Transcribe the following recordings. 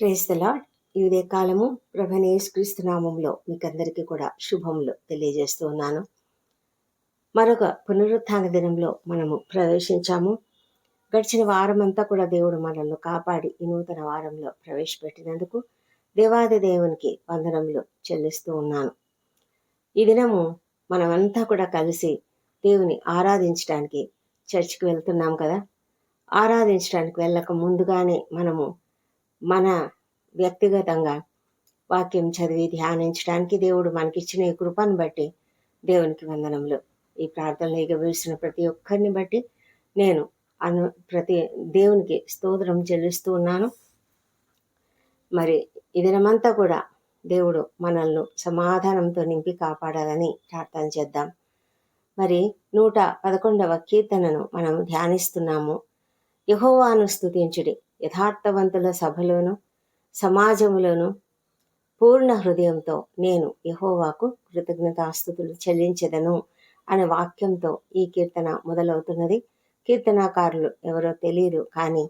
Praise the lord ఈ ఉదయ ప్రభనేశ్క్రీస్తు నామంలో మీకందరికీ కూడా శుభములు తెలియజేస్తూ ఉన్నాను. మరొక పునరుత్థాన దినంలో మనము ప్రవేశించాము. గడిచిన వారం అంతా కూడా దేవుడు మనల్ని కాపాడి ఈ నూతన వారంలో ప్రవేశపెట్టినందుకు దేవాది దేవునికి వందనములు చెల్లిస్తూ ఉన్నాను. ఈ దినము మనమంతా కూడా కలిసి దేవుని ఆరాధించడానికి చర్చికి వెళ్తున్నాం కదా. ఆరాధించడానికి వెళ్ళక ముందుగానే మనము మన వ్యక్తిగతంగా వాక్యం చదివి ధ్యానించడానికి దేవుడు మనకిచ్చిన ఈ కృపను బట్టి దేవునికి వందనములు. ఈ ప్రార్థనలో ఎగవేసిన ప్రతి ఒక్కరిని బట్టి నేను అను ప్రతి దేవునికి స్తోత్రం చెల్లిస్తూ ఉన్నాను. మరి ఈ దినమంతా కూడా దేవుడు మనల్ని సమాధానంతో నింపి కాపాడాలని ప్రార్థన చేద్దాం. మరి నూట పదకొండవ కీర్తనను మనం ధ్యానిస్తున్నాము. యహోవాను స్థుతించుడి యథార్థవంతుల సభలోను సమాజములోను పూర్ణ హృదయంతో నేను యహోవాకు కృతజ్ఞతాస్థుతులు చెల్లించదను అనే వాక్యంతో ఈ కీర్తన మొదలవుతున్నది. కీర్తనాకారులు ఎవరో తెలియదు కానీ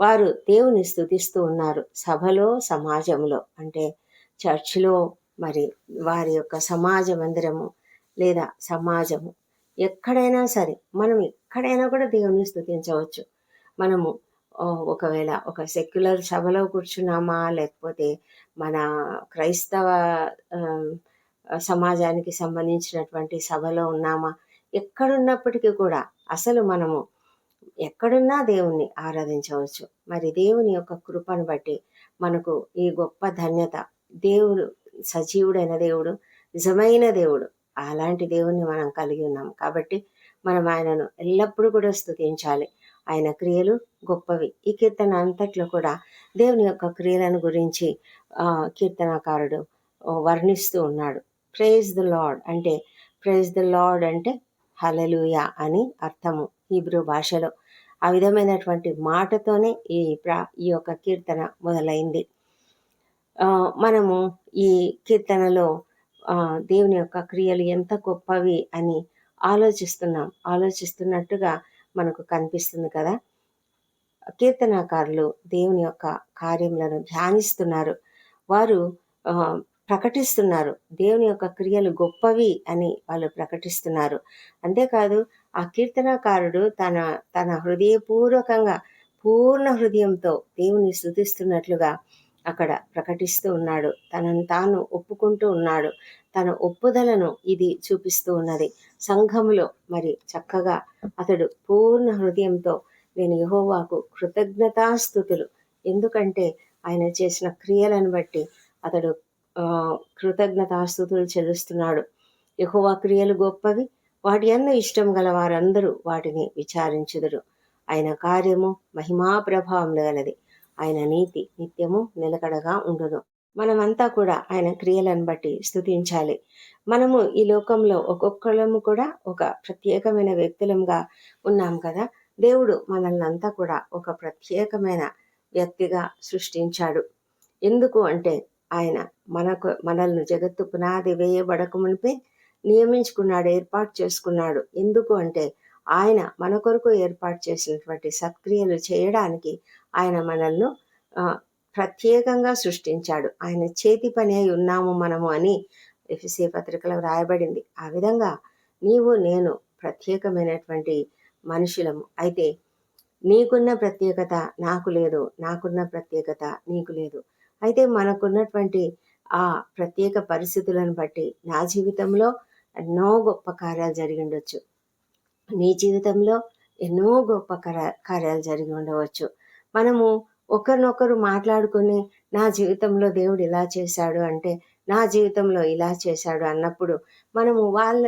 వారు దేవుని స్థుతిస్తూ ఉన్నారు సభలో సమాజంలో అంటే చర్చిలో మరి వారి యొక్క సమాజ మందిరము లేదా సమాజము ఎక్కడైనా సరే మనం ఎక్కడైనా కూడా దేవుని స్థుతించవచ్చు మనము ఒకవేళ ఒక సెక్యులర్ సభలో కూర్చున్నామా? లేకపోతే మన క్రైస్తవ సమాజానికి సంబంధించినటువంటి సభలో ఉన్నామా? ఎక్కడున్నప్పటికీ కూడా అసలు మనము ఎక్కడున్నా దేవుణ్ణి ఆరాధించవచ్చు. మరి దేవుని యొక్క కృపను బట్టి మనకు ఈ గొప్ప ధన్యత దేవుడు సజీవుడైన దేవుడు నిజమైన దేవుడు అలాంటి దేవుణ్ణి మనం కలిగి ఉన్నాం. కాబట్టి మనం ఆయనను ఎల్లప్పుడూ కూడా స్థుతించాలి ఆయన క్రియలు గొప్పవి. ఈ కీర్తన అంతట్లో కూడా దేవుని యొక్క క్రియలను గురించి కీర్తనకారుడు వర్ణిస్తూ ఉన్నాడు. ప్రైజ్ ద లార్డ్ అంటే ప్రైజ్ ద లార్డ్ అంటే హలలుయా అని అర్థము హీబ్రూ భాషలో. ఆ విధమైనటువంటి మాటతోనే ఈ ప్రా ఈ యొక్క కీర్తన మొదలైంది. మనము ఈ కీర్తనలో దేవుని యొక్క క్రియలు ఎంత గొప్పవి అని ఆలోచిస్తున్నాం. ఆలోచిస్తున్నట్టుగా మనకు కనిపిస్తుంది కదా. కీర్తనాకారులు దేవుని యొక్క కార్యములను ధ్యానిస్తున్నారు. వారు ప్రకటిస్తున్నారు. దేవుని యొక్క క్రియలు గొప్పవి అని వాళ్ళు ప్రకటిస్తున్నారు. అంతేకాదు ఆ కీర్తనాకారుడు తన తన హృదయపూర్వకంగా పూర్ణ హృదయంతో దేవుని స్థుతిస్తున్నట్లుగా అక్కడ ప్రకటిస్తూ ఉన్నాడు. తనను తాను ఒప్పుకుంటూ ఉన్నాడు. తన ఒప్పుదలను ఇది చూపిస్తూ ఉన్నది. సంఘములో మరి చక్కగా అతడు పూర్ణ హృదయంతో నేను యహోవాకు కృతజ్ఞతాస్థుతులు ఎందుకంటే ఆయన చేసిన క్రియలను బట్టి అతడు కృతజ్ఞతాస్థుతులు చెల్లిస్తున్నాడు. యహోవా క్రియలు గొప్పవి వాటి అన్న ఇష్టం గల వారందరూ వాటిని విచారించుదురు. ఆయన కార్యము మహిమా ప్రభావం గలది. ఆయన నీతి నిత్యము నిలకడగా ఉండును. మనమంతా కూడా ఆయన క్రియలను బట్టి స్థుతించాలి మనము ఈ లోకంలో ఒక్కొక్కళ్ళము కూడా ఒక ప్రత్యేకమైన వ్యక్తులంగా ఉన్నాం కదా. దేవుడు మనల్ని అంతా కూడా ఒక ప్రత్యేకమైన వ్యక్తిగా సృష్టించాడు. ఎందుకు అంటే ఆయన మనకు మనల్ని జగత్తు పునాది వేయబడక మునిపే నియమించుకున్నాడు ఏర్పాటు చేసుకున్నాడు. ఎందుకు అంటే ఆయన మన కొరకు ఏర్పాటు చేసినటువంటి సత్క్రియలు చేయడానికి ఆయన మనల్ని ప్రత్యేకంగా సృష్టించాడు. ఆయన చేతి పని అయి ఉన్నాము మనము అని ఎఫ్సి పత్రికలో వ్రాయబడింది. ఆ విధంగా నీవు నేను ప్రత్యేకమైనటువంటి మనుషులము. అయితే నీకున్న ప్రత్యేకత నాకు లేదు నాకున్న ప్రత్యేకత నీకు లేదు. అయితే మనకున్నటువంటి ఆ ప్రత్యేక పరిస్థితులను బట్టి నా జీవితంలో ఎన్నో గొప్ప కార్యాలు జరిగి ఉండొచ్చు. నీ జీవితంలో ఎన్నో గొప్ప కార్యాలు జరిగి ఉండవచ్చు. మనము ఒకరినొకరు మాట్లాడుకుని నా జీవితంలో దేవుడు ఇలా చేశాడు అంటే నా జీవితంలో ఇలా చేశాడు అన్నప్పుడు మనము వాళ్ళ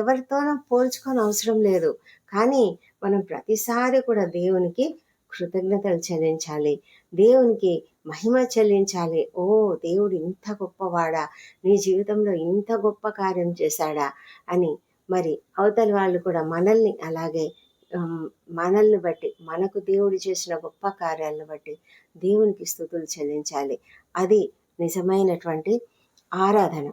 ఎవరితోనూ పోల్చుకొని అవసరం లేదు. కానీ మనం ప్రతిసారి కూడా దేవునికి కృతజ్ఞతలు చెల్లించాలి. దేవునికి మహిమ చెల్లించాలి. ఓ దేవుడు ఇంత గొప్పవాడా? నీ జీవితంలో ఇంత గొప్ప కార్యం చేశాడా? అని మరి అవతలి వాళ్ళు కూడా మనల్ని అలాగే మనల్ని బట్టి మనకు దేవుడు చేసిన గొప్ప కార్యాలను బట్టి దేవునికి స్థుతులు చెల్లించాలి. అది నిజమైనటువంటి ఆరాధన.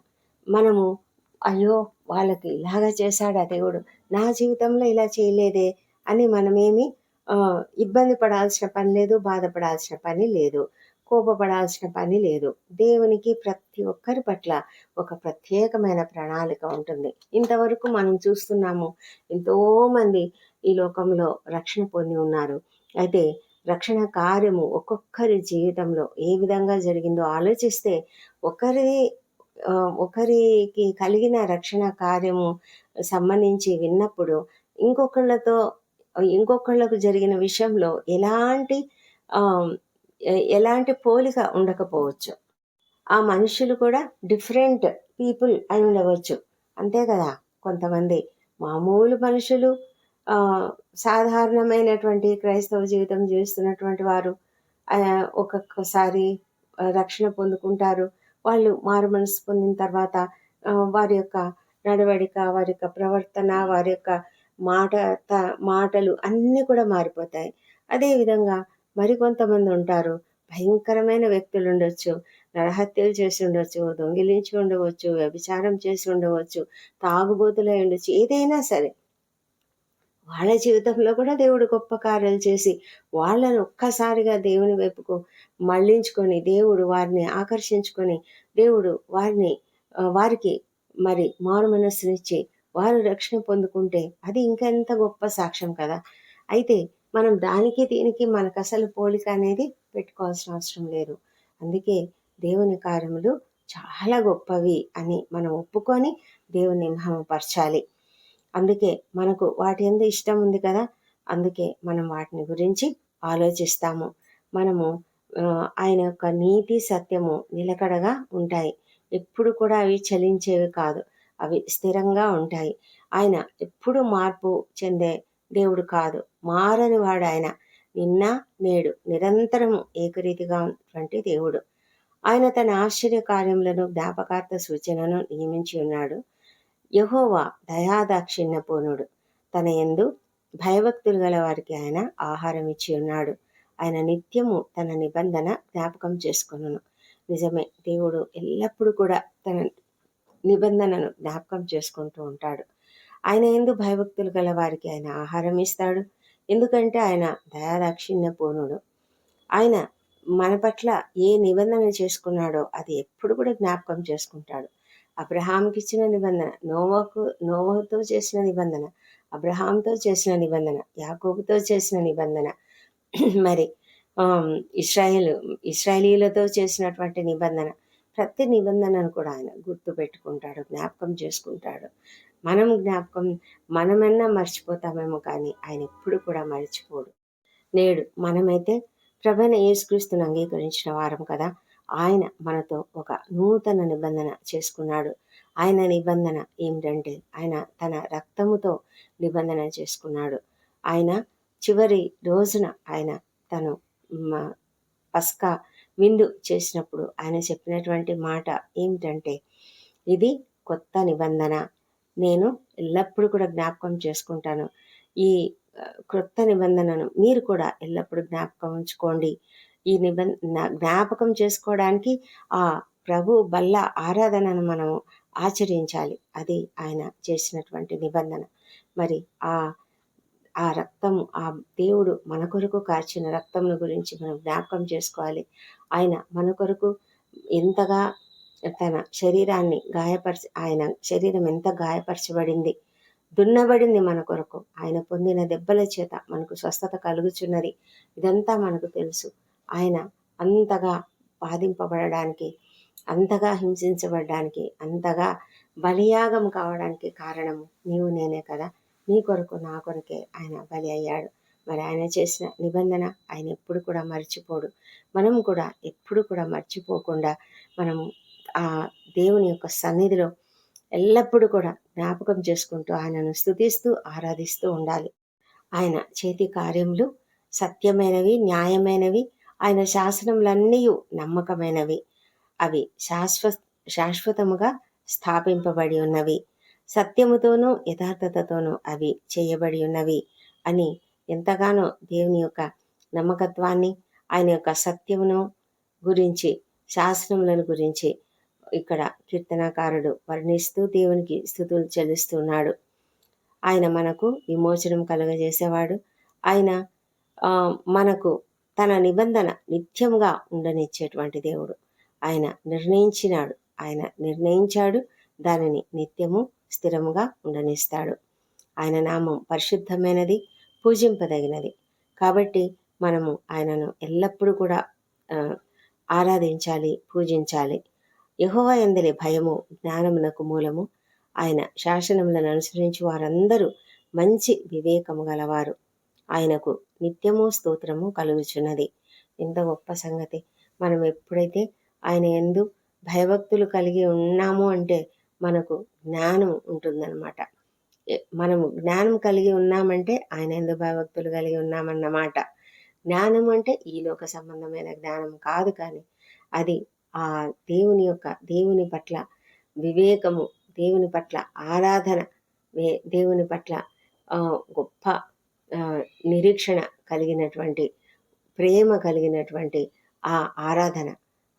మనము అయ్యో వాళ్ళకి ఇలాగా చేశాడా దేవుడు? నా జీవితంలో ఇలా చేయలేదే అని మనమేమి ఇబ్బంది పడాల్సిన పని లేదు బాధపడాల్సిన పని లేదు కోపపడాల్సిన పని లేదు. దేవునికి ప్రతి ఒక్కరి పట్ల ఒక ప్రత్యేకమైన ప్రణాళిక ఉంటుంది. ఇంతవరకు మనం చూస్తున్నాము ఎంతోమంది ఈ లోకంలో రక్షణ పొంది ఉన్నారు. అయితే రక్షణ కార్యము ఒక్కొక్కరి జీవితంలో ఏ విధంగా జరిగిందో ఆలోచిస్తే ఒకరి ఒకరికి కలిగిన రక్షణ కార్యము సంబంధించి విన్నప్పుడు ఇంకొకళ్ళతో ఇంకొకళ్ళకు జరిగిన విషయంలో ఎలాంటి ఎలాంటి పోలిక ఉండకపోవచ్చు. ఆ మనుషులు కూడా డిఫరెంట్ పీపుల్ అయి ఉండవచ్చు. అంతే కదా కొంతమంది. మామూలు మనుషులు సాధారణమైనటువంటి క్రైస్తవ జీవితం జీవిస్తున్నటువంటి వారు ఒక్కొక్కసారి రక్షణ పొందుకుంటారు. వాళ్ళు మారు మనసు పొందిన తర్వాత వారి యొక్క నడవడిక వారి యొక్క ప్రవర్తన వారి యొక్క మాట త- మాటలు అన్నీ కూడా మారిపోతాయి. అదేవిధంగా మరికొంతమంది ఉంటారు భయంకరమైన వ్యక్తులు ఉండొచ్చు నరహత్యలు చేసి ఉండొచ్చు దొంగిలించి ఉండవచ్చు వ్యభిచారం చేసి ఉండవచ్చు తాగుబోతులై ఉండొచ్చు ఏదైనా సరే. వాళ్ళ జీవితంలో కూడా దేవుడు గొప్ప కార్యాలు చేసి వాళ్ళను ఒక్కసారిగా దేవుని వైపుకు మళ్ళించుకొని దేవుడు వారిని ఆకర్షించుకొని దేవుడు వారిని వారికి మరి మారు మనస్సునిచ్చి వారు రక్షణ పొందుకుంటే అది ఇంకెంత గొప్ప సాక్ష్యం కదా. అయితే మనం దానికి దీనికి మనకు అసలు పోలిక అనేది పెట్టుకోవాల్సిన అవసరం లేదు. అందుకే దేవుని కార్యములు చాలా గొప్పవి అని మనం ఒప్పుకొని దేవుని మహమపరచాలి. అందుకే మనకు వాటి ఎందు ఇష్టం ఉంది కదా అందుకే మనం వాటిని గురించి ఆలోచిస్తాము. మనము ఆయన యొక్క నీతి సత్యము నిలకడగా ఉంటాయి. ఎప్పుడు కూడా అవి చలించేవి కాదు అవి స్థిరంగా ఉంటాయి. ఆయన ఎప్పుడు మార్పు చెందే దేవుడు కాదు మారని వాడు ఆయన. నిన్న నేడు నిరంతరము ఏకరీతిగా ఉన్నటువంటి దేవుడు. ఆయన తన ఆశ్చర్య కార్యములను జ్ఞాపకార్థ సూచనను నియమించి ఉన్నాడు. యహోవా దయాదాక్షిణ్యపూర్ణుడు తన ఎందు భయభక్తులు గల వారికి ఆయన ఆహారం ఇచ్చి ఉన్నాడు. ఆయన నిత్యము తన నిబంధన జ్ఞాపకం చేసుకును నిజమే దేవుడు ఎల్లప్పుడూ కూడా తన నిబంధనను జ్ఞాపకం చేసుకుంటూ ఉంటాడు. ఆయన ఎందు భయభక్తులు గల వారికి ఆయన ఆహారం ఇస్తాడు. ఎందుకంటే ఆయన దయాదాక్షిణ్య పూర్ణుడు ఆయన మన పట్ల ఏ నిబంధన చేసుకున్నాడో అది ఎప్పుడు కూడా జ్ఞాపకం చేసుకుంటాడు. అబ్రహాంకి ఇచ్చిన నిబంధన నోవాకు నోవాతో చేసిన నిబంధన అబ్రహాంతో చేసిన నిబంధన యాకోబుతో చేసిన నిబంధన. మరి ఇస్రాయేల్ ఇస్రాయేలీలతో చేసినటువంటి నిబంధన ప్రతి నిబంధనను కూడా ఆయన గుర్తు పెట్టుకుంటాడు జ్ఞాపకం చేసుకుంటాడు. మనం జ్ఞాపకం మనమన్నా మర్చిపోతామేమో కానీ ఆయన ఎప్పుడు కూడా మర్చిపోడు. నేడు మనమైతే ప్రభైన యేసుక్రీస్తుని అంగీకరించిన వారం కదా. ఆయన మనతో ఒక నూతన నిబంధన చేసుకున్నాడు. ఆయన నిబంధన ఏమిటంటే ఆయన తన రక్తముతో నిబంధన చేసుకున్నాడు. ఆయన చివరి రోజున ఆయన తను పస్కా విందు చేసినప్పుడు ఆయన చెప్పినటువంటి మాట ఏమిటంటే ఇది కొత్త నిబంధన. నేను ఎల్లప్పుడూ కూడా జ్ఞాపకం చేసుకుంటాను. ఈ క్రొత్త నిబంధనను మీరు కూడా ఎల్లప్పుడూ జ్ఞాపకం ఉంచుకోండి. ఈ నిబంధన జ్ఞాపకం చేసుకోవడానికి ఆ ప్రభు బల్ల ఆరాధనను మనము ఆచరించాలి. అది ఆయన చేసినటువంటి నిబంధన. మరి ఆ ఆ రక్తము ఆ దేవుడు మన కొరకు కార్చిన రక్తమును గురించి మనం జ్ఞాపకం చేసుకోవాలి. ఆయన మన కొరకు ఎంతగా తన శరీరాన్ని గాయపరిచి ఆయన శరీరం ఎంత గాయపరచబడింది దున్నబడింది మన కొరకు ఆయన పొందిన దెబ్బల చేత మనకు స్వస్థత కలుగుచున్నది ఇదంతా మనకు తెలుసు. ఆయన అంతగా బాధింపబడడానికి అంతగా హింసించబడడానికి అంతగా బలియాగం కావడానికి కారణము నీవు నేనే కదా. నీ కొరకు నా కొరకే ఆయన బలి అయ్యాడు. మరి ఆయన చేసిన నిబంధన ఆయన ఎప్పుడు కూడా మర్చిపోడు. మనం కూడా ఎప్పుడు కూడా మర్చిపోకుండా మనం ఆ దేవుని యొక్క సన్నిధిలో ఎల్లప్పుడూ కూడా జ్ఞాపకం చేసుకుంటూ ఆయనను స్తుతిస్తూ ఆరాధిస్తూ ఉండాలి. ఆయన చేతి కార్యములు సత్యమైనవి న్యాయమైనవి ఆయన శాసనములన్నీ నమ్మకమైనవి. అవి శాశ్వ శాశ్వతముగా స్థాపింపబడి ఉన్నవి. సత్యముతోనూ యథార్థతతోనూ అవి చేయబడి ఉన్నవి అని ఎంతగానో దేవుని యొక్క నమ్మకత్వాన్ని ఆయన యొక్క సత్యమును గురించి శాసనములను గురించి ఇక్కడ కీర్తనాకారుడు వర్ణిస్తూ దేవునికి స్థుతులు చెల్లిస్తున్నాడు. ఆయన మనకు విమోచనం కలుగజేసేవాడు. ఆయన మనకు తన నిబంధన నిత్యంగా ఉండనిచ్చేటువంటి దేవుడు. ఆయన నిర్ణయించినాడు. ఆయన నిర్ణయించాడు. దానిని నిత్యము స్థిరముగా ఉండనిస్తాడు. ఆయన నామం పరిశుద్ధమైనది పూజింపదగినది. కాబట్టి మనము ఆయనను ఎల్లప్పుడూ కూడా ఆరాధించాలి పూజించాలి. యహోవ ఎందలి భయము జ్ఞానమునకు మూలము. ఆయన శాసనములను అనుసరించి వారందరూ మంచి వివేకము గలవారు. ఆయనకు నిత్యము స్తోత్రము కలుగుచున్నది. ఎంత గొప్ప సంగతి. మనం ఎప్పుడైతే ఆయన ఎందు భయభక్తులు కలిగి ఉన్నాము అంటే మనకు జ్ఞానం ఉంటుందన్నమాట. మనము జ్ఞానం కలిగి ఉన్నామంటే ఆయన ఎందు భయభక్తులు కలిగి ఉన్నామన్నమాట. జ్ఞానం అంటే ఈ లోక సంబంధమైన జ్ఞానం కాదు కానీ అది ఆ దేవుని యొక్క దేవుని పట్ల వివేకము దేవుని పట్ల ఆరాధన దేవుని పట్ల గొప్ప నిరీక్షణ కలిగినటువంటి ప్రేమ కలిగినటువంటి ఆ ఆరాధన.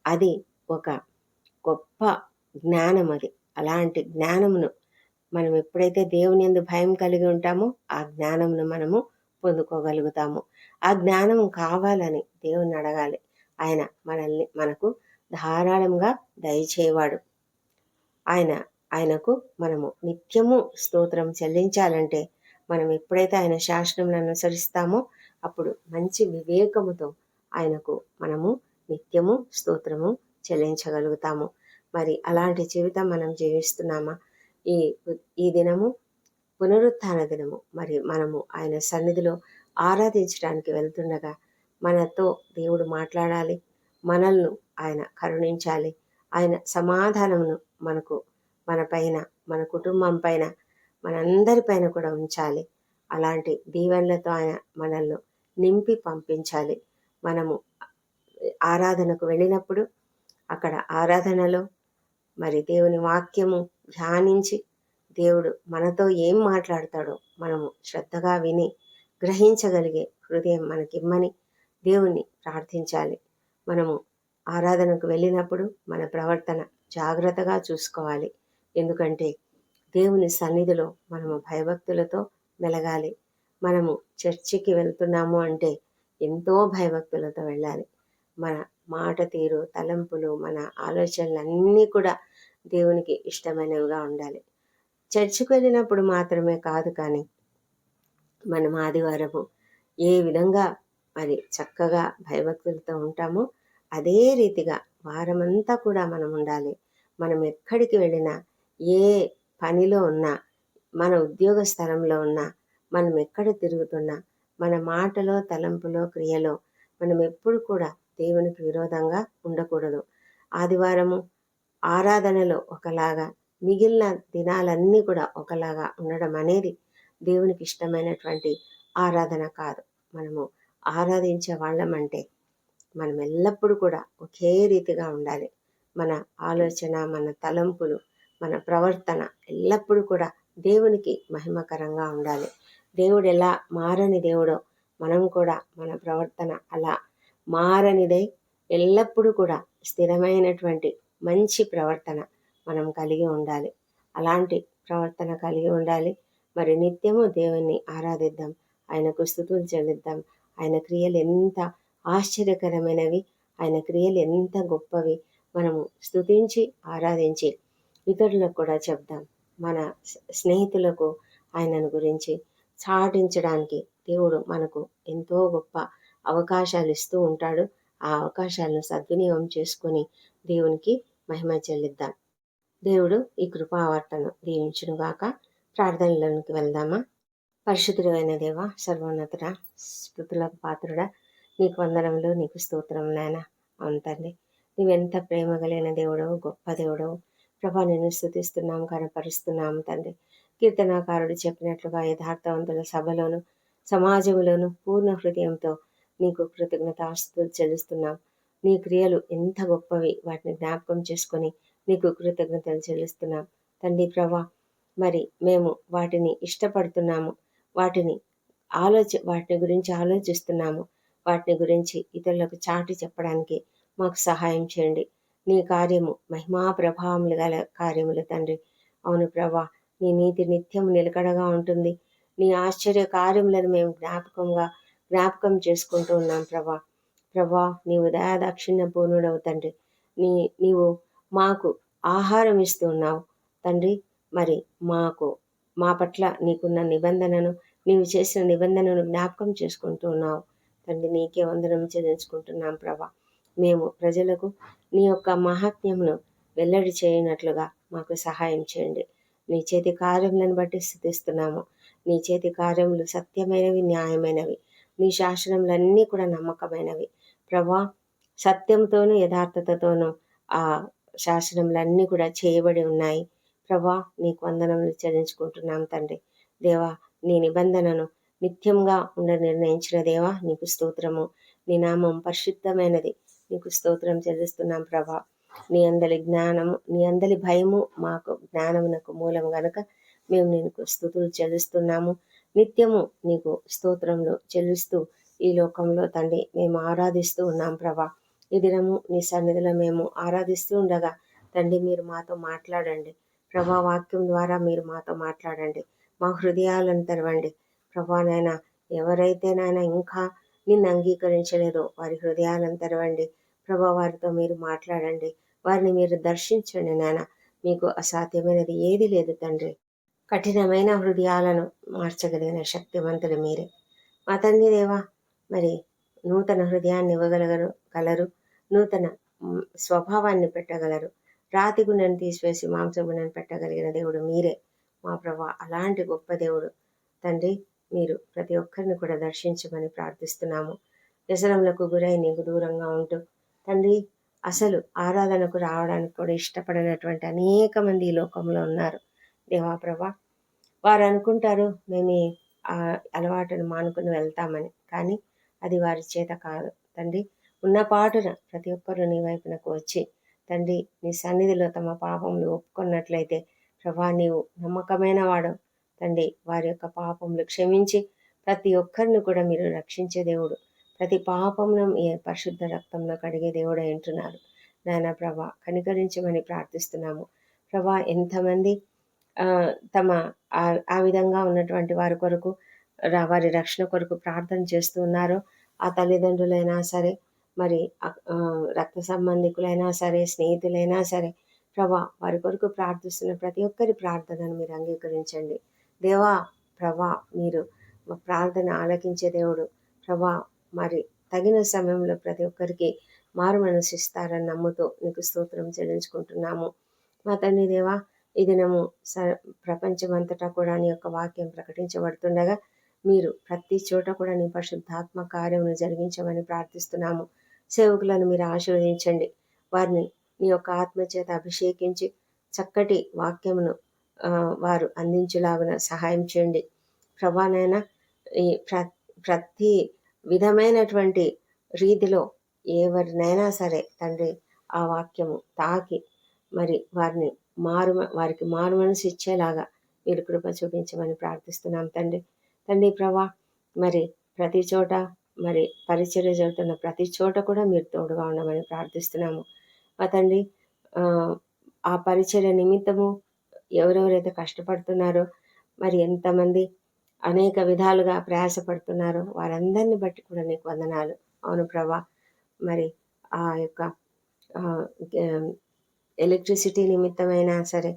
అది ఒక గొప్ప జ్ఞానం అది. అలాంటి జ్ఞానమును మనం ఎప్పుడైతే దేవుని ఎందు భయం కలిగి ఉంటామో ఆ జ్ఞానమును మనము పొందుకోగలుగుతాము. ఆ జ్ఞానం కావాలని దేవుని అడగాలి. ఆయన మనల్ని మనకు ధారాళంగా దయచేవాడు. ఆయన ఆయనకు మనము నిత్యము స్తోత్రం చెల్లించాలంటే మనం ఎప్పుడైతే ఆయన శాసనములను అనుసరిస్తామో అప్పుడు మంచి వివేకముతో ఆయనకు మనము నిత్యము స్తోత్రము చెల్లించగలుగుతాము. మరి అలాంటి జీవితం మనం జీవిస్తున్నామా? ఈ ఈ దినము పునరుత్థాన దినము. మరి మనము ఆయన సన్నిధిలో ఆరాధించడానికి వెళ్తుండగా మనతో దేవుడు మాట్లాడాలి మనల్ని ఆయన కరుణించాలి ఆయన సమాధానమును మనకు మన పైన మన కుటుంబం పైన మనందరిపైన కూడా ఉంచాలి. అలాంటి దీవెనలతో ఆయన మనల్ని నింపి పంపించాలి. మనము ఆరాధనకు వెళ్ళినప్పుడు అక్కడ ఆరాధనలో మరి దేవుని వాక్యము ధ్యానించి దేవుడు మనతో ఏం మాట్లాడతాడో మనము శ్రద్ధగా విని గ్రహించగలిగే హృదయం మనకిమ్మని దేవుణ్ణి ప్రార్థించాలి. మనము ఆరాధనకు వెళ్ళినప్పుడు మన ప్రవర్తన జాగ్రత్తగా చూసుకోవాలి. ఎందుకంటే దేవుని సన్నిధిలో మనము భయభక్తులతో మెలగాలి. మనము చర్చికి వెళ్తున్నాము అంటే ఎంతో భయభక్తులతో వెళ్ళాలి. మన మాట తీరు తలంపులు మన ఆలోచనలు అన్నీ కూడా దేవునికి ఇష్టమైనవిగా ఉండాలి. చర్చికి వెళ్ళినప్పుడు మాత్రమే కాదు కానీ మనం ఆదివారము ఏ విధంగా మరి చక్కగా భయభక్తులతో ఉంటామో అదే రీతిగా వారమంతా కూడా మనం ఉండాలి. మనం ఎక్కడికి వెళ్ళినా ఏ పనిలో ఉన్నా మన ఉద్యోగ స్థలంలో ఉన్నా మనం ఎక్కడ తిరుగుతున్నా మన మాటలో తలంపులో క్రియలో మనం ఎప్పుడు కూడా దేవునికి విరోధంగా ఉండకూడదు. ఆదివారము ఆరాధనలో ఒకలాగా మిగిలిన దినాలన్నీ కూడా ఒకలాగా ఉండడం అనేది దేవునికి ఇష్టమైనటువంటి ఆరాధన కాదు. మనము ఆరాధించే వాళ్ళమంటే మనం ఎల్లప్పుడూ కూడా ఒకే రీతిగా ఉండాలి. మన ఆలోచన మన తలంపులు మన ప్రవర్తన ఎల్లప్పుడూ కూడా దేవునికి మహిమకరంగా ఉండాలి. దేవుడు ఎలా మారని దేవుడో మనం కూడా మన ప్రవర్తన అలా మారనిదై ఎల్లప్పుడూ కూడా స్థిరమైనటువంటి మంచి ప్రవర్తన మనం కలిగి ఉండాలి. అలాంటి ప్రవర్తన కలిగి ఉండాలి. మరి నిత్యము దేవుణ్ణి ఆరాధిద్దాం. ఆయనకు స్థుతులు చెల్లిద్దాం. ఆయన క్రియలు ఎంత ఆశ్చర్యకరమైనవి ఆయన క్రియలు ఎంత గొప్పవి మనము స్థుతించి ఆరాధించి ఇతరులకు కూడా చెప్దాం. మన స్నేహితులకు ఆయనను గురించి చాటించడానికి దేవుడు మనకు ఎంతో గొప్ప అవకాశాలు ఇస్తూ ఉంటాడు. ఆ అవకాశాలను సద్వినియోగం చేసుకొని దేవునికి మహిమ చెల్లిద్దాం. దేవుడు ఈ కృపావర్తను దీవించునుగాక ప్రార్థనలోనికి వెళ్దామా? పరిశుద్ధుడైన దేవ సర్వోన్నతుడ స్థుతులకు పాత్రుడ నీకు వందనంలో నీకు స్తోత్రం నాయన. అవును నువ్వెంత ప్రేమ కలిగిన దేవుడవు గొప్ప దేవుడవు ప్రభా నేను స్థుతిస్తున్నాము కనపరుస్తున్నాము తండ్రి. కీర్తనాకారుడు చెప్పినట్లుగా యథార్థవంతుల సభలోను సమాజంలోను పూర్ణ హృదయంతో నీకు కృతజ్ఞతాస్తులు చెల్లిస్తున్నాం. నీ క్రియలు ఎంత గొప్పవి వాటిని జ్ఞాపకం చేసుకొని నీకు కృతజ్ఞతలు చెల్లిస్తున్నాం. తండ్రి ప్రభా మరి మేము వాటిని ఇష్టపడుతున్నాము వాటిని ఆలోచి వాటిని గురించి ఆలోచిస్తున్నాము వాటిని గురించి ఇతరులకు చాటి చెప్పడానికి మాకు సహాయం చేయండి. నీ కార్యము మహిమా ప్రభావములు గల కార్యములు తండ్రి. అవును ప్రభా నీ నీతి నిత్యం నిలకడగా ఉంటుంది. నీ ఆశ్చర్య కార్యములను మేము జ్ఞాపకంగా జ్ఞాపకం చేసుకుంటూ ఉన్నాం ప్రభా. ప్రభా నీవు దయాదాక్షిణ్య పూర్ణుడవు తండ్రి. నీ నీవు మాకు ఆహారం ఇస్తూ ఉన్నావు తండ్రి. మరి మాకు మా పట్ల నీకున్న నిబంధనను నీవు చేసిన నిబంధనను జ్ఞాపకం చేసుకుంటూ ఉన్నావు తండ్రి. నీకే వందనం చెల్లించుకుంటున్నాం ప్రభా. మేము ప్రజలకు నీ యొక్క మహాత్మ్యమును వెల్లడి చేయనట్లుగా మాకు సహాయం చేయండి. నీ చేతి కార్యములను బట్టి స్థుతిస్తున్నాము. నీ చేతి కార్యములు సత్యమైనవి న్యాయమైనవి. నీ శాసనములన్నీ కూడా నమ్మకమైనవి. ప్రభా సత్యంతోనూ యథార్థతతోనూ ఆ శాసనములన్నీ కూడా చేయబడి ఉన్నాయి. ప్రభా నీకు వందనములు చెల్లించుకుంటున్నాం తండ్రి. దేవా నీ నిబంధనను నిత్యంగా ఉండ నిర్ణయించిన దేవా నీకు స్తోత్రము. నీ నామం పరిశుద్ధమైనది. నీకు స్తోత్రం చెల్లిస్తున్నాం ప్రభా. నీ అందలి జ్ఞానము నీ అందలి భయము మాకు జ్ఞానమునకు మూలం గనుక మేము నీకు స్థుతులు చెల్లిస్తున్నాము నిత్యము నీకు స్తోత్రంలో చెల్లిస్తూ ఈ లోకంలో తండ్రి మేము ఆరాధిస్తూ ఉన్నాం ప్రభా. ఈ దినము నీ సన్నిధిలో మేము ఆరాధిస్తూ ఉండగా తండ్రి మీరు మాతో మాట్లాడండి. ప్రభా వాక్యం ద్వారా మీరు మాతో మాట్లాడండి. మా హృదయాలను తెరవండి. ప్రభా నాయన ఎవరైతే నాయన ఇంకా నిన్ను అంగీకరించలేదో వారి హృదయాలను తెరవండి. ప్రభా వారితో మీరు మాట్లాడండి. వారిని మీరు దర్శించండి నాన్న మీకు అసాధ్యమైనది ఏది లేదు తండ్రి. కఠినమైన హృదయాలను మార్చగలిగిన శక్తివంతులు మీరే. మా తండ్రి దేవా మరి నూతన హృదయాన్ని ఇవ్వగలగరు గలరు నూతన స్వభావాన్ని పెట్టగలరు. రాతి గుణను తీసివేసి మాంస గుణను పెట్టగలిగిన దేవుడు మీరే. మా ప్రభా అలాంటి గొప్ప దేవుడు. తండ్రి మీరు ప్రతి ఒక్కరిని కూడా దర్శించమని ప్రార్థిస్తున్నాము. వ్యసనములకు గురై నీకు దూరంగా ఉంటూ తండ్రి అసలు ఆరాధనకు రావడానికి కూడా ఇష్టపడినటువంటి అనేక మంది ఈ లోకంలో ఉన్నారు. దేవాప్రభ వారు అనుకుంటారు మేము ఆ అలవాటును మానుకుని వెళ్తామని కానీ అది వారి చేత కాదు. తండ్రి ఉన్న పాటున ప్రతి ఒక్కరూ నీ వైపునకు వచ్చి తండ్రి నీ సన్నిధిలో తమ పాపములు ఒప్పుకున్నట్లయితే ప్రభా నీవు నమ్మకమైన వాడు తండ్రి వారి యొక్క పాపములు క్షమించి ప్రతి ఒక్కరిని కూడా మీరు రక్షించే దేవుడు. ప్రతి పాపమును ఏ పరిశుద్ధ రక్తంలో కడిగే దేవుడు అంటున్నారు నాయన ప్రభా కనికరించమని ప్రార్థిస్తున్నాము. ప్రభా ఎంతమంది తమ ఆ విధంగా ఉన్నటువంటి వారి కొరకు వారి రక్షణ కొరకు ప్రార్థన చేస్తూ ఉన్నారో ఆ తల్లిదండ్రులైనా సరే మరి రక్త సంబంధికులైనా సరే స్నేహితులైనా సరే ప్రభా వారి కొరకు ప్రార్థిస్తున్న ప్రతి ఒక్కరి ప్రార్థనను మీరు అంగీకరించండి. దేవా ప్రభా మీరు ప్రార్థన ఆలకించే దేవుడు. ప్రభా మరి తగిన సమయంలో ప్రతి ఒక్కరికి మారు మనసిస్తారని నమ్ముతూ నీకు స్తోత్రం చెల్లించుకుంటున్నాము. మా తండ్రి దేవా ఈ దినము స ప్రపంచమంతటా కూడా నీ యొక్క వాక్యం ప్రకటించబడుతుండగా మీరు ప్రతి చోట కూడా నీ పరిశుద్ధాత్మ కార్యమును జరిగించమని ప్రార్థిస్తున్నాము. సేవకులను మీరు ఆశీర్వదించండి. వారిని నీ యొక్క ఆత్మచేత అభిషేకించి చక్కటి వాక్యమును వారు అందించులాగున సహాయం చేయండి. ప్రభానైనా ఈ ప్ర ప్రతి విధమైనటువంటి రీతిలో ఎవరినైనా సరే తండ్రి ఆ వాక్యము తాకి మరి వారిని మారు వారికి మారు మనసు ఇచ్చేలాగా మీరు కృప చూపించమని ప్రార్థిస్తున్నాం తండ్రి. తండ్రి ప్రభా మరి ప్రతి చోట మరి పరిచర్య జరుగుతున్న ప్రతి చోట కూడా మీరు తోడుగా ఉండమని ప్రార్థిస్తున్నాము. మా తండ్రి ఆ పరిచర్య నిమిత్తము ఎవరెవరైతే కష్టపడుతున్నారో మరి ఎంతమంది అనేక విధాలుగా ప్రయాసపడుతున్నారో. వారందరిని బట్టి కూడా నీకు వందనాలు. అవును ప్రభా. మరి ఆ యొక్క ఎలక్ట్రిసిటీ నిమిత్తమైనా సరే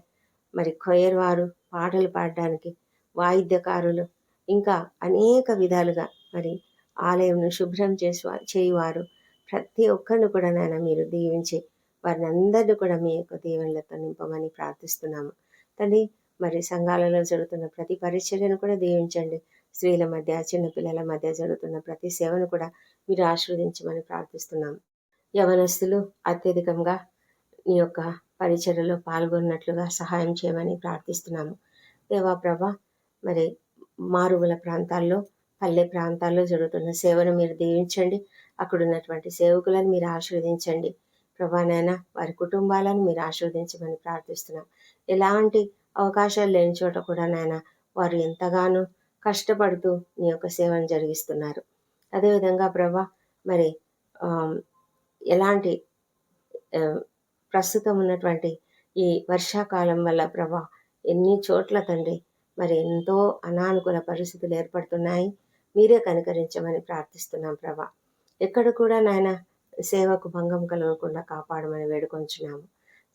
మరి కొయ్యర్ వారు పాటలు పాడడానికి వాయిద్యకారులు ఇంకా అనేక విధాలుగా మరి ఆలయంను శుభ్రం చేసి చేయువారు ప్రతి ఒక్కరిని కూడా నాయన మీరు దీవించి వారిని అందరినీ కూడా మీ యొక్క దీవెనలతో నింపమని ప్రార్థిస్తున్నాము. తండ్రి మరి సంఘాలలో జరుగుతున్న ప్రతి పరిచర్యను కూడా దీవించండి. స్త్రీల మధ్య చిన్నపిల్లల మధ్య జరుగుతున్న ప్రతి సేవను కూడా మీరు ఆశీర్వదించమని ప్రార్థిస్తున్నాం. యవనస్తులు అత్యధికంగా ఈ యొక్క పరిచర్యలో పాల్గొన్నట్లుగా సహాయం చేయమని ప్రార్థిస్తున్నాము. దేవాప్రభ మరి మారుమూల ప్రాంతాల్లో పల్లె ప్రాంతాల్లో జరుగుతున్న సేవను మీరు దీవించండి. అక్కడ ఉన్నటువంటి సేవకులను మీరు ఆశీర్వదించండి. ప్రభానైనా వారి కుటుంబాలను మీరు ఆశీర్వదించమని ప్రార్థిస్తున్నాం. ఎలాంటి అవకాశాలు లేని చోట కూడా నాయన వారు ఎంతగానో కష్టపడుతూ నీ యొక్క సేవను జరిగిస్తున్నారు. అదేవిధంగా ప్రభా మరి ఎలాంటి ప్రస్తుతం ఉన్నటువంటి ఈ వర్షాకాలం వల్ల ప్రభా ఎన్ని చోట్ల తండ్రి మరి ఎంతో అనానుకూల పరిస్థితులు ఏర్పడుతున్నాయి మీరే కనికరించమని ప్రార్థిస్తున్నాం ప్రభా. ఎక్కడ కూడా నాయన సేవకు భంగం కలగకుండా కాపాడమని వేడుకొంచున్నాము.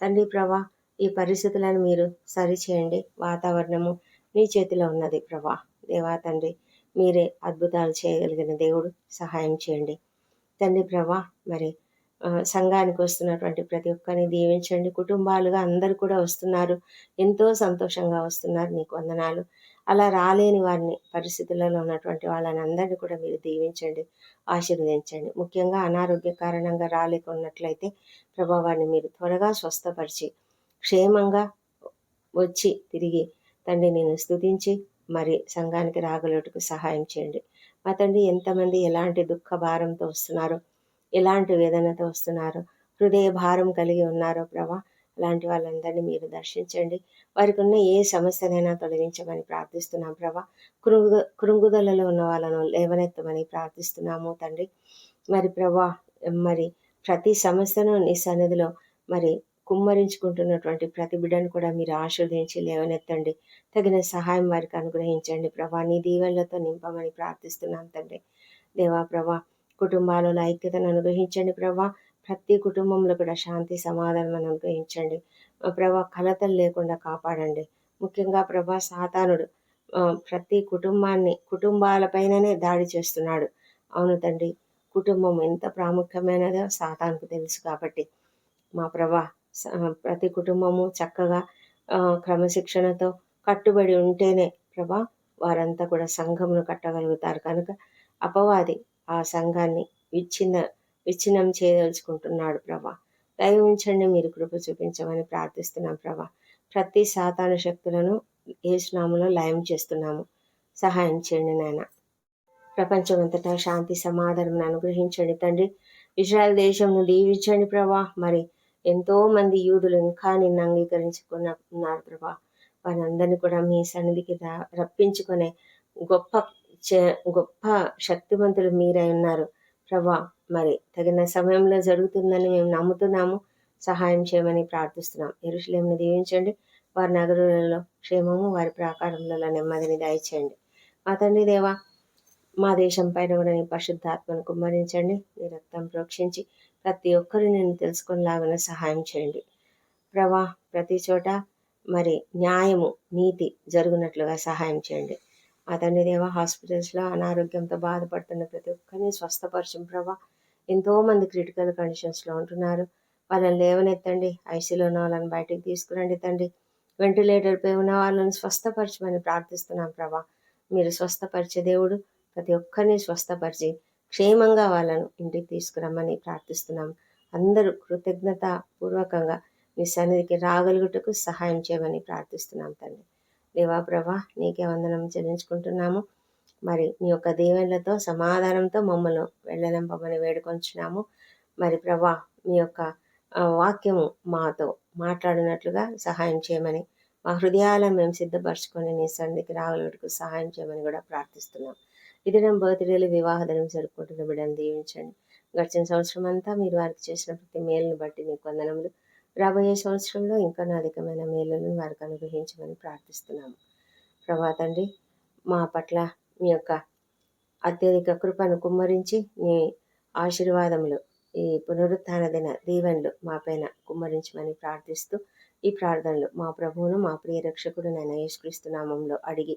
తండ్రి ప్రభా ఈ పరిస్థితులను మీరు సరిచేయండి. వాతావరణము మీ చేతిలో ఉన్నది ప్రభా. దేవా తండ్రి మీరే అద్భుతాలు చేయగలిగిన దేవుడు. సహాయం చేయండి. తండ్రి ప్రభా మరి సంఘానికి వస్తున్నటువంటి ప్రతి ఒక్కరిని దీవించండి. కుటుంబాలుగా అందరు కూడా వస్తున్నారు. ఎంతో సంతోషంగా వస్తున్నారు. నీకు వందనాలు. అలా రాలేని వారిని పరిస్థితులలో ఉన్నటువంటి వాళ్ళని అందరినీ కూడా మీరు దీవించండి. ఆశీర్వదించండి. ముఖ్యంగా అనారోగ్య కారణంగా రాలేకున్నట్లయితే ప్రభావాన్ని మీరు త్వరగా స్వస్థపరిచి క్షేమంగా వచ్చి తిరిగి తండ్రి నేను స్థుతించి మరి సంఘానికి రాగలుటకు సహాయం చేయండి. మా తండ్రి ఎంతమంది ఎలాంటి దుఃఖ భారంతో వస్తున్నారో ఎలాంటి వేదనతో వస్తున్నారో హృదయ భారం కలిగి ఉన్నారో ప్రభా అలాంటి వాళ్ళందరినీ మీరు దర్శించండి. వారికి ఉన్న ఏ సమస్యనైనా తొలగించమని ప్రార్థిస్తున్నాం ప్రభా. కృంగు కృంగుదలలో ఉన్న వాళ్ళను లేవనెత్తమని ప్రార్థిస్తున్నాము తండ్రి. మరి ప్రభా మరి ప్రతి సమస్యను నీ సన్నిధిలో మరి కుమ్మరించుకుంటున్నటువంటి ప్రతి బిడ్డను కూడా మీరు ఆశీర్వదించి లేవనెత్తండి. తగిన సహాయం వారికి అనుగ్రహించండి. ప్రభా నీ దీవెనలతో నింపమని ప్రార్థిస్తున్నాం తండ్రి. దేవా ప్రభా కుటుంబాలలో ఐక్యతను అనుగ్రహించండి ప్రభా. ప్రతి కుటుంబంలో కూడా శాంతి సమాధానం అనుగ్రహించండి. ప్రభా కలతలు లేకుండా కాపాడండి. ముఖ్యంగా ప్రభా సాతానుడు ప్రతి కుటుంబాన్ని కుటుంబాలపైననే దాడి చేస్తున్నాడు. అవును తండ్రి కుటుంబం ఎంత ప్రాముఖ్యమైనదో సాతానికి తెలుసు కాబట్టి. మా ప్రభా ప్రతి కుటుంబము చక్కగా క్రమశిక్షణతో కట్టుబడి ఉంటేనే ప్రభా వారంతా కూడా సంఘమును కట్టగలుగుతారు. కనుక అపవాది ఆ సంఘాన్ని విచ్ఛిన్న విచ్ఛిన్నం చేయదలుచుకుంటున్నాడు ప్రభా. దయ ఉంచండి మీరు కృప చూపించమని ప్రార్థిస్తున్నాం ప్రభా. ప్రతి సాతాన శక్తులను ఏసునాములో లయం చేస్తున్నాము. సహాయం చేయండి నాయన. ప్రపంచమంతటా శాంతి సమాధానం అనుగ్రహించండి తండ్రి. ఇజ్రాయల్ దేశంను దీవించండి ప్రభా. మరి ఎంతో మంది యూదులు ఇంకా నిన్ను అంగీకరించుకున్న ఉన్నారు ప్రభా. వారందరినీ కూడా మీ సన్నిధికి రప్పించుకునే గొప్ప గొప్ప శక్తివంతులు మీరై ఉన్నారు ప్రభా. మరి తగిన సమయంలో జరుగుతుందని మేము నమ్ముతున్నాము. సహాయం చేయమని ప్రార్థిస్తున్నాం. ఎరుషులేమిని దీవించండి. వారి నగరులలో క్షేమము వారి ప్రాకారంలో నెమ్మదిని దయచేయండి. మా తండ్రి దేవా మా దేశం పైన కూడా నీ పరిశుద్ధాత్మను కుమ్మరించండి. నీ రక్తం ప్రోక్షించి ప్రతి ఒక్కరు నేను తెలుసుకునేలాగా సహాయం చేయండి. ప్రభా ప్రతి చోట మరి న్యాయము నీతి జరుగునట్లుగా సహాయం చేయండి. మా తండ్రి దేవ హాస్పిటల్స్లో అనారోగ్యంతో బాధపడుతున్న ప్రతి ఒక్కరిని స్వస్థపరచం ప్రభా. ఎంతోమంది క్రిటికల్ కండిషన్స్లో ఉంటున్నారు. వాళ్ళని లేవనెత్తండి. ఐసీలో ఉన్న వాళ్ళని బయటికి తీసుకురండి తండ్రి. వెంటిలేటర్పై ఉన్న వాళ్ళని స్వస్థపరచమని ప్రార్థిస్తున్నాం ప్రభా. మీరు స్వస్థపరిచే దేవుడు ప్రతి ఒక్కరిని స్వస్థపరిచి క్షేమంగా వాళ్ళను ఇంటికి తీసుకురమ్మని ప్రార్థిస్తున్నాం. అందరూ కృతజ్ఞత పూర్వకంగా మీ సన్నిధికి రాగలుగుటకు సహాయం చేయమని ప్రార్థిస్తున్నాం తండ్రి. దేవా ప్రభా నీకే వందనం చెల్లించుకుంటున్నాము. మరి నీ యొక్క దీవెనలతో సమాధానంతో మమ్మల్ని వెళ్ళనింపమని వేడుకొంచున్నాము. మరి ప్రభా మీ యొక్క వాక్యము మాతో మాట్లాడినట్లుగా సహాయం చేయమని మా హృదయాలను మేము సిద్ధపరచుకొని నీ సన్నిధికి రాగలుగుటకు సహాయం చేయమని కూడా ప్రార్థిస్తున్నాం. ఇది నా బర్త్డేలు వివాహ దినం జరుపుకుంటున్న బిడ్డను దీవించండి. గడిచిన సంవత్సరం అంతా మీరు వారికి చేసిన ప్రతి మేలును బట్టి నీకు వందనములు. రాబోయే సంవత్సరంలో ఇంకా అధికమైన మేలులను వారికి అనుగ్రహించమని ప్రార్థిస్తున్నాము. ప్రభా తండ్రి మా పట్ల మీ యొక్క అత్యధిక కృపను కుమ్మరించి మీ ఆశీర్వాదములు ఈ పునరుత్థాన దిన దీవెనలు మా పైన కుమ్మరించమని ప్రార్థిస్తూ ఈ ప్రార్థనలు మా ప్రభువును మా ప్రియ రక్షకుడు నేను యేసుక్రీస్తు నామంలో అడిగి